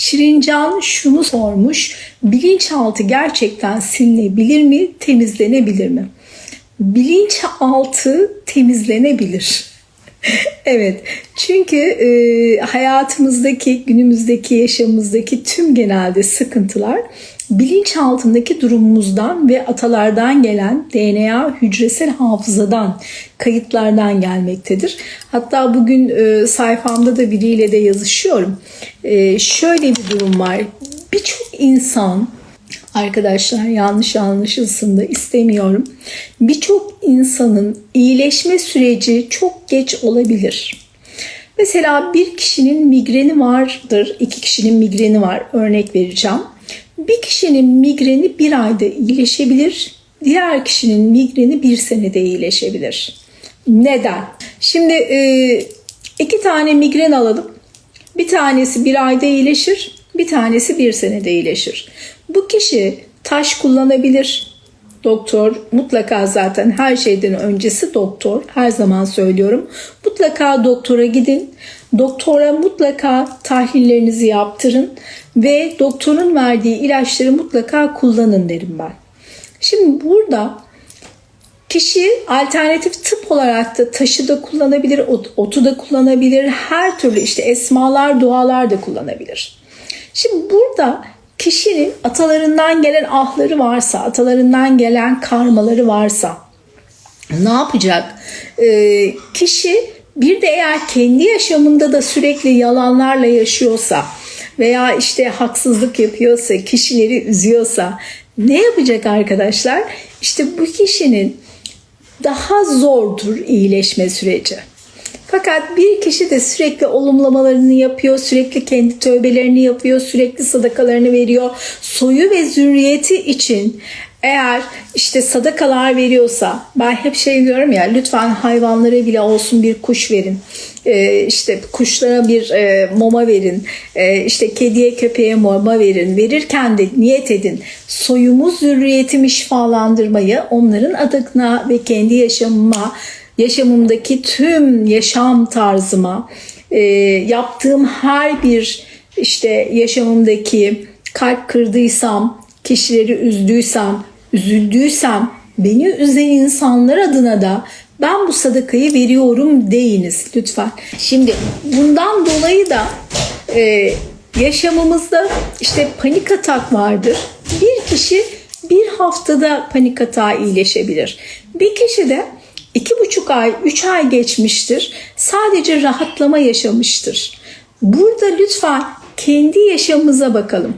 Şirincan şunu sormuş. Bilinçaltı gerçekten silinebilir mi, temizlenebilir mi? Bilinçaltı temizlenebilir. evet. Çünkü e, hayatımızdaki, günümüzdeki, yaşamımızdaki tüm genelde sıkıntılar bilinç altındaki durumumuzdan ve atalardan gelen DNA hücresel hafızadan, kayıtlardan gelmektedir. Hatta bugün e, sayfamda da biriyle de yazışıyorum. E, şöyle bir durum var. Birçok insan Arkadaşlar yanlış anlaşılsın da istemiyorum. Birçok insanın iyileşme süreci çok geç olabilir. Mesela bir kişinin migreni vardır, iki kişinin migreni var. Örnek vereceğim. Bir kişinin migreni bir ayda iyileşebilir, diğer kişinin migreni bir senede iyileşebilir. Neden? Şimdi iki tane migren alalım. Bir tanesi bir ayda iyileşir, bir tanesi bir senede iyileşir. Bu kişi taş kullanabilir. Doktor mutlaka zaten her şeyden öncesi doktor. Her zaman söylüyorum. Mutlaka doktora gidin. Doktora mutlaka tahlillerinizi yaptırın ve doktorun verdiği ilaçları mutlaka kullanın derim ben. Şimdi burada kişi alternatif tıp olarak da taşı da kullanabilir, otu da kullanabilir, her türlü işte esmalar, dualar da kullanabilir. Şimdi burada kişinin atalarından gelen ahları varsa, atalarından gelen karmaları varsa ne yapacak? Ee, kişi bir de eğer kendi yaşamında da sürekli yalanlarla yaşıyorsa veya işte haksızlık yapıyorsa, kişileri üzüyorsa ne yapacak arkadaşlar? İşte bu kişinin daha zordur iyileşme süreci. Fakat bir kişi de sürekli olumlamalarını yapıyor, sürekli kendi tövbelerini yapıyor, sürekli sadakalarını veriyor. Soyu ve zürriyeti için eğer işte sadakalar veriyorsa ben hep şey diyorum ya lütfen hayvanlara bile olsun bir kuş verin. Ee, işte kuşlara bir e, mama verin. Ee, işte kediye köpeğe mama verin. Verirken de niyet edin. Soyumu zürriyetimi şifalandırmayı onların adına ve kendi yaşamıma yaşamımdaki tüm yaşam tarzıma e, yaptığım her bir işte yaşamımdaki kalp kırdıysam, kişileri üzdüysem, üzüldüysem beni üzen insanlar adına da ben bu sadakayı veriyorum deyiniz lütfen. Şimdi bundan dolayı da e, yaşamımızda işte panik atak vardır. Bir kişi bir haftada panik atağı iyileşebilir. Bir kişi de iki buçuk ay, üç ay geçmiştir. Sadece rahatlama yaşamıştır. Burada lütfen kendi yaşamımıza bakalım.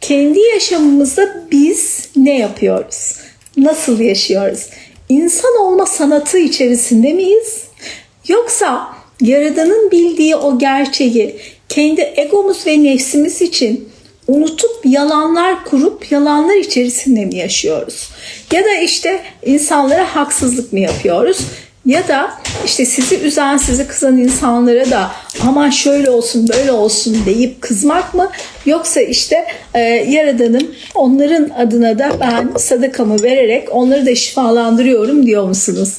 Kendi yaşamımızda biz ne yapıyoruz? Nasıl yaşıyoruz? İnsan olma sanatı içerisinde miyiz? Yoksa Yaradan'ın bildiği o gerçeği kendi egomuz ve nefsimiz için unutup yalanlar kurup yalanlar içerisinde mi yaşıyoruz? Ya da işte insanlara haksızlık mı yapıyoruz? Ya da işte sizi üzen, sizi kızan insanlara da aman şöyle olsun, böyle olsun deyip kızmak mı? Yoksa işte e, Yaradan'ım onların adına da ben sadakamı vererek onları da şifalandırıyorum diyor musunuz?